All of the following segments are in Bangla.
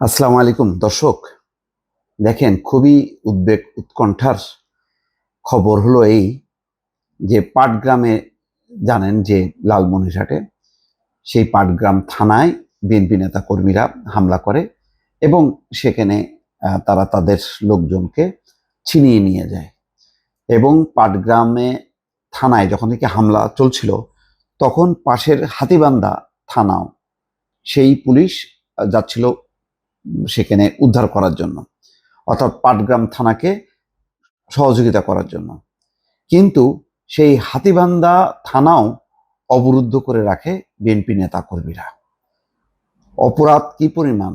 আসসালামু আলাইকুম। দর্শক, দেখেন খুবই উদ্বেগ, উৎকণ্ঠার খবর হলো এই যে পাটগ্রামে জানেন যে লালমনিরহাটে সেই পাটগ্রাম থানায় বিএনপি নেতা কর্মীরা হামলা করে এবং সেখানে তারা তাদের লোকজনকে ছিনিয়ে নিয়ে যায় এবং পাটগ্রামে থানায় যখন থেকে হামলা চলছিল, তখন পাশের হাতিবান্ধা থানাও সেই পুলিশ যাচ্ছিল সেখানে উদ্ধার করার জন্য, অর্থাৎ পাটগ্রাম থানাকে সহযোগিতা করার জন্য। কিন্তু সেই হাতিবান্ধা থানাও অবরুদ্ধ করে রাখে বিএনপি নেতা কর্মীরা অপরাধ কি পরিমাণ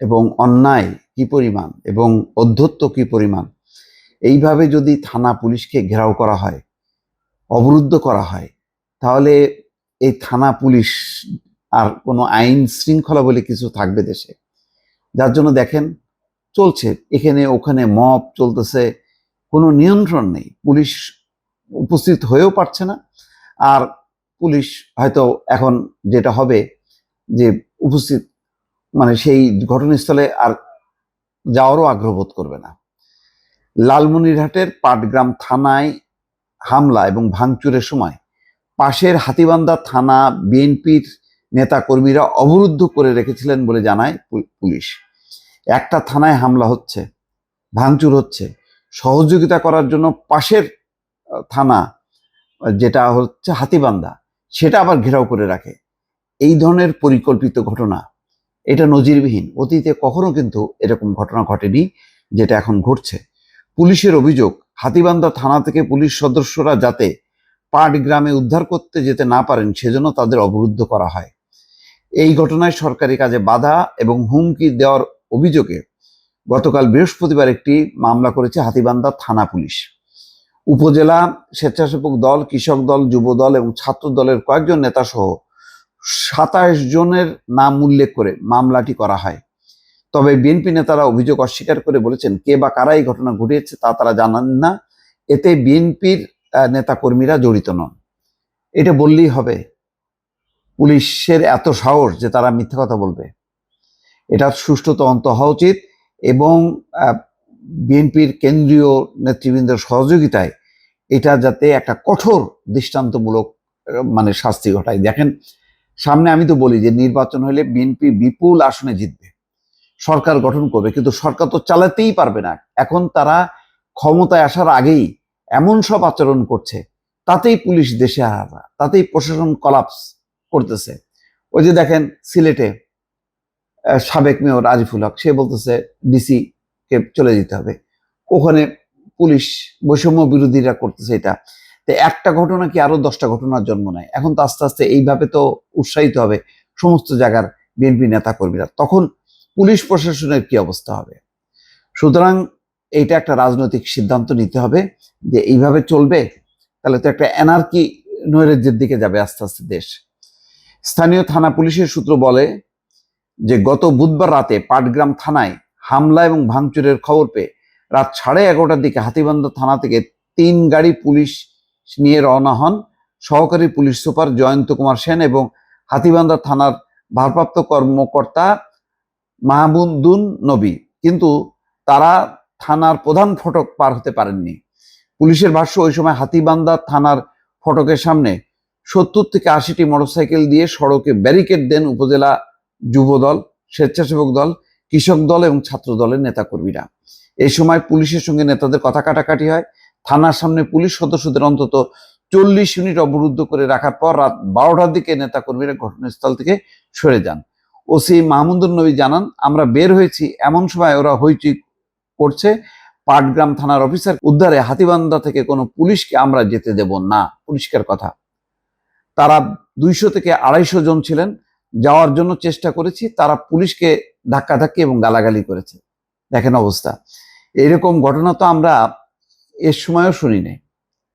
এবং অন্যায় কি পরিমাণ এবং অধ্যত্ব কি পরিমাণ, এইভাবে যদি থানা পুলিশকে ঘেরাও করা হয়, অবরুদ্ধ করা হয়, তাহলে এই থানা পুলিশ আর কোনো আইন শৃঙ্খলা বলে কিছু থাকবে দেশে? যার জন্য দেখেন চলছে। এখানে, ওখানে মপ চলতেছে, কোনো নিয়ন্ত্রণ নেই। পুলিশ উপস্থিত হয়েও পারছে না। আর পুলিশ হয়তো এখন যেটা হবে যে উপস্থিত মানে সেই ঘটনাস্থলে আর যাওয়ারও আগ্রহ বোধ করবে না। লালমনিরহাটের পাটগ্রাম থানায় হামলা এবং ভাঙচুরের সময় পাশের হাতিবান্ধা থানা বিএনপির নেতা কর্মীরা অবরুদ্ধ করে রেখেছিলেন বলে জানায় পুলিশ। একটা থানায় হামলা হচ্ছে, ভাঙচুর হচ্ছে। সহযোগিতা করার জন্য পাশের থানা, যেটা হচ্ছে হাতিবান্ধা, সেটা আবার ঘেরাও করে রাখে। এই ধরনের পরিকল্পিত ঘটনা, এটা নজিরবিহীন। অতীতে কখনো কিন্তু এরকম ঘটনা ঘটেনি, যেটা এখন ঘটছে। পুলিশের অভিযোগ, হাতিবান্ধা থানা থেকে পুলিশ সদস্যরা যাতে পাট গ্রামে উদ্ধার করতে যেতে না পারেন, সেজন্য তাদের অবরুদ্ধ করা হয়। এই ঘটনায় সরকারি কাজে বাধা এবং হুমকি দেওয়ার অভিযোগে গতকাল বৃহস্পতিবার একটি মামলা করেছে হাতিবান্ধা থানা পুলিশ। উপজেলা স্বেচ্ছাসেবক দল, কৃষক দল, যুব দল এবং ছাত্র দলের কয়েকজন নেতা সহ সাতাশ জনের নাম উল্লেখ করে মামলাটি করা হয়। তবে বিএনপি নেতারা অভিযোগ অস্বীকার করে বলেছেন, কে বা কারা এই ঘটনা ঘটিয়েছে তা তারা জানান না। এতে বিএনপির নেতা কর্মীরা জড়িত নন। এটা বললেই হবে। পুলিশের এত সাহস যে তারা মিথ্যা কথা বলবে। এটা সুষ্ঠু তদন্ত হওয়া উচিত এবং বিএনপির কেন্দ্রীয় নেতৃবৃন্দের সহযোগিতায় এটা যাতে একটা কঠোর দৃষ্টান্তমূলক মানে শাস্তি ঘটায়। দেখেন, সামনে আমি তো বলি যে নির্বাচন হলে বিএনপি বিপুল আসনে জিতবে। সরকার গঠন করবে, কিন্তু সরকার তো চালাতেই পারবে না। এখন তারা ক্ষমতায় আসার আগেই এমন সব আচরণ করছে, তাতেই পুলিশ দেশে হারা, তাতেই প্রশাসন কলাপস করতেছে। ওই যে দেখেন সিলেটে সাবেক মেয়র আজিফুল হক, সে বলতেছে, ডিসি কে চলে যেতে হবে। ওখানে পুলিশ বৈষম্য বিরোধীরা করতেছে এটা। তো একটা ঘটনা কি আরও দশটা ঘটনার জন্ম নেয়? এখন তো আস্তে আস্তে এইভাবে তো উৎসাহিত হবে সমস্ত জায়গার বিএনপি নেতা কর্মীরা তখন পুলিশ প্রশাসনের কি অবস্থা হবে? সুতরাং এইটা একটা রাজনৈতিক সিদ্ধান্ত নিতে হবে যে এইভাবে চলবে, তাহলে তো একটা এনার্কি নৈরাজ্যের দিকে যাবে আস্তে আস্তে দেশ। স্থানীয় থানা পুলিশের সূত্র বলে যে গত বুধবার রাতে পাটগ্রাম থানায় হামলা এবং ভাঙচুরের খবর পেয়ে রাত সাড়ে এগারোটার দিকে হাতিবান্ধা থানা থেকে তিন গাড়ি পুলিশ নিয়ে রওনা হন সহকারী পুলিশ সুপার জয়ন্ত কুমার সেন এবং হাতিবান্ধা থানার ভারপ্রাপ্ত কর্মকর্তা মাহমুদুন নবী। কিন্তু তারা থানার প্রধান ফটক পার হতে পারেননি। পুলিশের ভাষ্য, ওই সময় হাতিবান্ধা থানার ফটকের সামনে সত্তর থেকে আশিটি মোটরসাইকেল দিয়ে সড়কে ব্যারিকেড দেন উপজেলা যুব দল, স্বেচ্ছাসেবক দল, কৃষক দল এবং ছাত্র দলের নেতাকর্মীরা। এই সময় পুলিশের সঙ্গে নেতাদের কথা কাটাকাটি হয়। থানার সামনে পুলিশ সদস্যদের অন্তত চল্লিশ মিনিট অবরুদ্ধ করে রাখার পর রাত বারোটার দিকে নেতাকর্মীরা ঘটনাস্থল থেকে সরে যান। ওসি মাহমুদুর নবী জানান, আমরা বের হয়েছি। এমন সময় ওরা হইচই করছে। পাটগ্রাম থানার অফিসার উদ্ধারে হাতিবান্ধা থেকে কোনো পুলিশকে আমরা যেতে দেব না। পরিষ্কার কথা। তারা দুইশো থেকে আড়াইশো জন ছিলেন। যাওয়ার জন্য চেষ্টা করেছি, তারা পুলিশকে ধাক্কাধাক্কি এবং গালাগালি করেছে। দেখেন অবস্থা। এরকম ঘটনা তো আমরা এর সময়ও শুনিনি,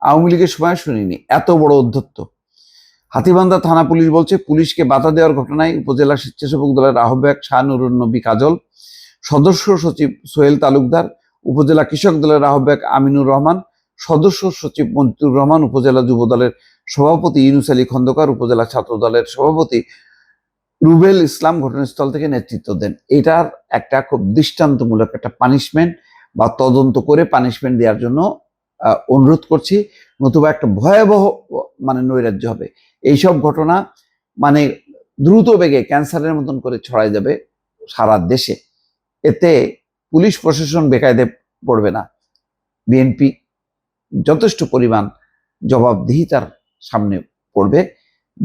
আওয়ামী লীগের সময় শুনিনি, এত বড় অধ্যত্ত। হাতিবান্ধা থানা পুলিশ বলছে, পুলিশকে বাধা দেওয়ার ঘটনায় উপজেলা স্বেচ্ছাসেবক দলের আহ্বায়ক শাহনুরুন নবী কাজল, সদস্য সচিব সোহেল তালুকদার, উপজেলা কৃষক দলের আহ্বায়ক আমিনুর রহমান, সদস্য সচিব মন্তুর রহমান, উপজেলা যুব দলের সভাপতি ইউনুস আলী খন্দকার, উপজেলা ছাত্র দলের সভাপতি রুবেল ইসলাম ঘটনাস্থল থেকে নেতৃত্ব দেন। এটার একটা খুব দৃষ্টান্তমূলক একটা পানিশমেন্ট বা তদন্ত করে পানিশমেন্ট দেওয়ার জন্য অনুরোধ করছি। নতুবা একটা ভয়াবহ মানে নৈরাজ্য হবে। এইসব ঘটনা মানে দ্রুত বেগে ক্যান্সারের মতন করে ছড়াই যাবে সারা দেশে। এতে পুলিশ প্রশাসন বেকায়দে পড়বে না। বিএনপি যথেষ্ট পরিমাণ জবাবদিহিতার সামনে পড়বে।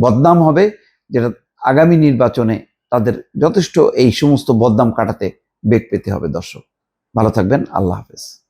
বদনাম হবে, যেটা আগামী নির্বাচনে তাদের যথেষ্ট এই সমস্ত বদনাম কাটাতে বেগ পেতে হবে দর্শক। ভালো থাকবেন, আল্লাহ হাফেজ।